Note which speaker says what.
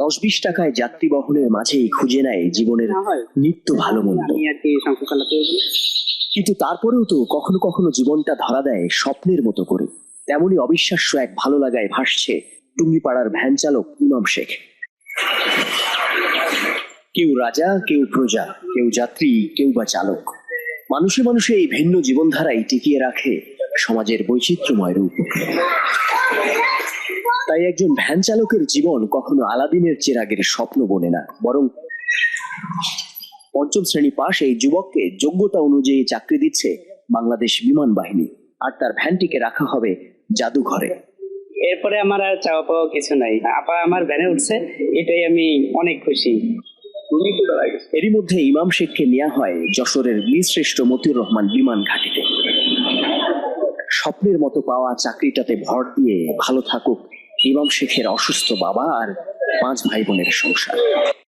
Speaker 1: দশ বিশ টাকায় যাত্রী বহনের মাঝেই খুঁজে নেয় জীবনের নিত্য ভালো মন্দ। কিন্তু তারপরেও তো কখনো কখনো জীবনটা ধরা দেয় স্বপ্নের মতো করে। তেমনই অবিশ্বাস্য এক ভালো লাগায় ভাসছে টুঙ্গিপাড়ার ভ্যান চালক ইমাম শেখ। কেউ রাজা কেউ প্রজা কেউ যাত্রী কেউ বা চালক। মানুষে মানুষে এই ভিন্ন জীবনধারাই টিকিয়ে রাখে সমাজের বৈচিত্র্যময় রূপ। তাই একজন ভ্যান চালকের জীবন কখনো আলাদিনের চেরাগের স্বপ্ন বনে না। বরং পঞ্চম শ্রেণি পাশ এই যুবককে যোগ্যতা অনুযায়ী চাকরি দিচ্ছে বাংলাদেশ বিমান বাহিনী আর তার ভ্যানটিকে রাখা হবে জাদুঘরে।
Speaker 2: এরপরে আমার আর চাওয়া পাওয়া কিছু নাই। আপা আমার ভ্যানে উঠছে এটাই আমি অনেক খুশি।
Speaker 1: এরই মধ্যে ইমাম শেখকে নেওয়া হয় যশোরের বীরশ্রেষ্ঠ মতিউর রহমান বিমান ঘাটিতে। স্বপ্নের মতো পাওয়া চাকরিটাতে ভর দিয়ে ভালো থাকুক ইমাম শেখের অসুস্থ বাবা আর পাঁচ ভাই বোনের সংসার।